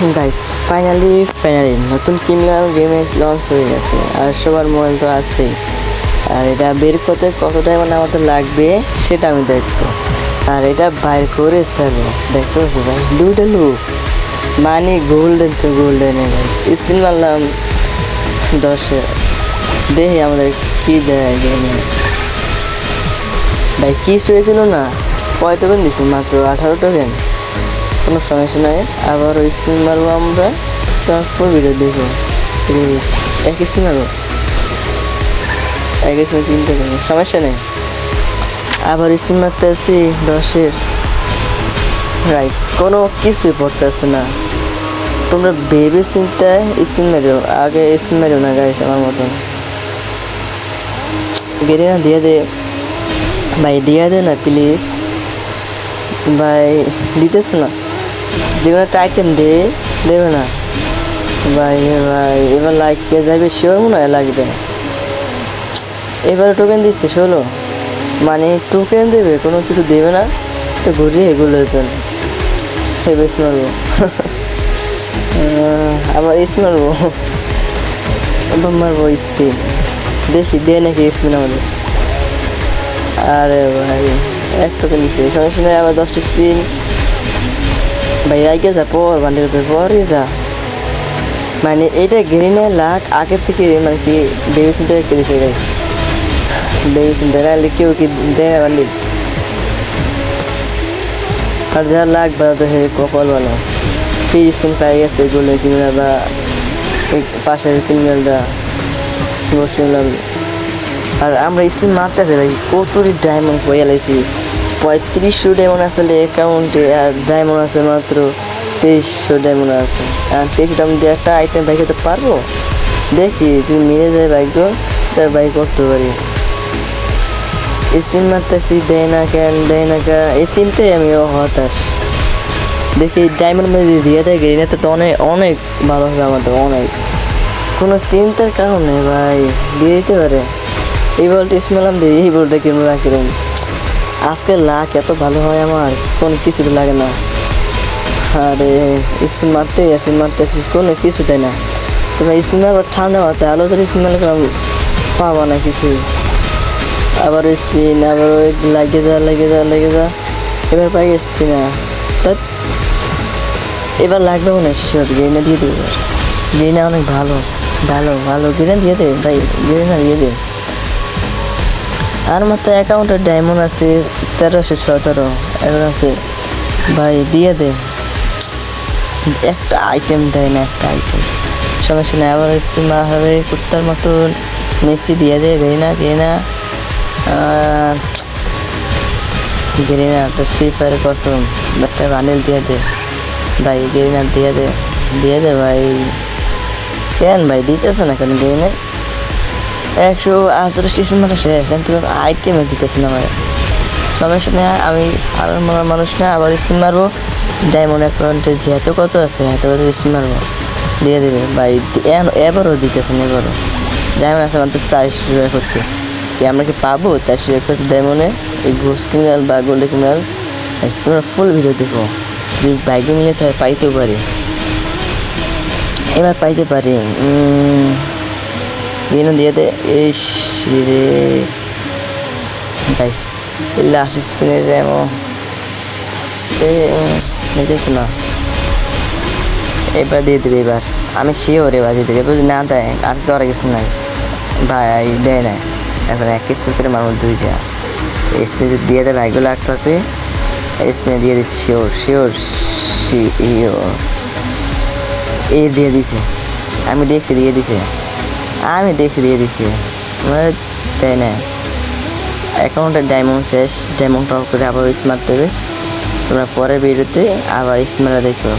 Guys finally finally নতুন criminal গেমে launch হয়ে গেছে। আর সবার মোবাইল তো আছেই। আর এটা বের করতে কত টাইম মানে আমাদের লাগবে, সেটা আমি দেখব। আর এটা বাইর করে স্যার দেখতে পাচ্ছি ভাই দুইটা লোক মানে গোল্ডেন তো গোল্ডেন গাইস স্পিন মারলাম দশে। দেখি আমাদের কি দেয় গেমে ভাই কি হয়েছিল না? কয় টোকেন দিছি? মাত্র আঠারো টোকেন কোনো সমস্যা নাই। আবার ওই স্পিন মারবো আমরা। তারপর ভিডিও দেখব। প্লিজ এক স্পিন মারবো? এক স্পিন তিনটে দেবো সমস্যা নেই। আবার স্পিন মারতে আসি দশের। রাইস কোনো কিছুই পড়তে পড়তেছে না। তোমরা ভেবে চিন্তায় স্পিন মেরো আগে স্পিন মেরো না গাইস আমার মতন। গেড়ে না, দিয়ে দে। ভাই, দিয়ে দে না প্লিজ ভাই, দিতেছে না। যে কোনো একটা আইটেম দে দেবে না। ভাই ভাই, এবার লাইক কে যাবে শিওর মনে হয় লাগবে। না এবারে টোকেন দিচ্ছে, ষোলো। মানে টোকেন দেবে, কোনো কিছু দেবে না। তো ঘুরিয়ে এগুলো দেবেন হেবে মারবো। আবার ইস মারবো। আবার মারবো স্পিন দেখি দে নাকি স্পিন আমাদের। আরে ভাই, এক টোকেন দিচ্ছে সমস্যা নেই, আবার দশটা স্পিন ভাই, আগে যা পর, বান্ডিল পরই যা। মানে এটা গ্রিনে লাখ আগে থেকে মানে কি বেবি চিন্তা রেখে দিতে গেছে। বেবি চিন্তা নাহলে কেউ কি দেয় বান্ডিল? আর যা লাখ বা তো হে কপাল ভালো। ফ্রি স্পিন পাই গেছে, গোলে ক্রিমিনাল বা পাশের ক্রিমিনালটা বসলাম আর আমরা স্পিন মারতেছে ভাই কতটি ডায়মন্ড পয়ে লাইছি পঁয়ত্রিশশো ডায়মন্ড আসলে অ্যাকাউন্টে আর ডায়মন্ড আছে মাত্র তেইশশো ডায়মন্ড আছে। আর তেইশশো ডায়মন্ড দিয়ে একটা আইটেম বাইক করতে পারব? দেখি যদি মিলে যায় বাইকও তার বাইক করতে পারি। স্পিন মারতেছি, দেয় না কেন, দেয় না কেন, এই চিন্তায় আমিও হতাশ। দেখি ডায়মন্ড মেরে দিয়ে দেয় গ্রিনেতে তো অনেক অনেক ভালো হবে আমাদের, অনেক। কোনো চিন্তার কারণে ভাই, দিয়ে দিতে পারে। এই বলটা স্মেলাম দিয়ে এই বলটা কিনবো কিরম আজকে লাখ এত ভালো হয় আমার, কোনো কিছু লাগে না। আরে স্পিন মারতে স্পিন মারতে কোনো কিছু দেয় না। তোমার স্পিন মারবার ঠান্ডা হতে আলো তো স্পিন মারলে পাবো না কিছু। আবার স্পিন আবার ওই লাগে যা, লেগে যা লেগে যা, এবার পাই এসছি না। তা এবার লাগবে মনে শিওর গেরিনা দিয়ে দেবে। গেরিনা অনেক ভালো ভালো ভালো গেরিনা দিয়ে দে, ভাই গেরিনা দিয়ে দে। আর মাত্র অ্যাকাউন্টে ডায়মন্ড আছে তেরোশো সতেরো এখন আছে, ভাই দিয়ে দে। একটা আইটেম দেয় না, একটা আইটেম সমস্যা নেই, আবার মারা হবে, কুত্তার মতন মেসি দিয়ে দে গেরিনা গেরিনা গেরিনা তো ফ্রি ফায়ার কসম, একটা বানিল দিয়ে দে। ভাই গেরিনা দিয়ে দে দিয়ে দে ভাই। কেন ভাই, দিতেছে না কেন গেরিনা একশো স্টেশন মানে শেষ। কিন্তু আইটেমে দিতেছে না আমার সমস্যা নেই আমি আর মানুষ না, আবার স্পিন মারবো। ডায়মন্ড অ্যাকাউন্টে যেহেতু কত আছে, এত কত স্পিন মারবো। দিয়ে দেবে এ- এবারও দিতেছে না, এবারও। ডায়মন্ড আছে মাত্র চারশো টাকা করতে। কি আমরা কি পাবো? চারশো করতে ডায়মন্ডে? এই ঘোষ ক্রিমিনাল বা গোল্ড ক্রিমিনাল? তোমরা ফুল ভিডিও দেখো। যদি বাইকে নিয়ে পাইতেও পারি। এবার পাইতে পারি। উম, বিনো দিয়ে দে এই রে গাইস লাস্ট স্পিনের এমন নিতেছে না এবার দিয়ে দেবে এবার আমি শিওর এবার দিয়ে দেবে বুঝলি না দেয় আর করার কিছু নাই ভাই দেয় না এখন এক স্পিন করে মানুষ দুইটা স্পিন যদি দিয়ে দেবে এগুলো একটাতে স্পিনে দিয়ে দিচ্ছে শিওর শিওর শিওর এই দিয়ে দিছে আমি দেখছি দিয়ে দিছে আমি দেখছি দিয়ে দিছি। তাই না? অ্যাকাউন্টে ডায়মন্ড শেষ, ডায়মন্ড টপ করে আবার স্মার্ট দেবে। তোমরা পরে ভিডিওতে আবার স্মার্ট দেখো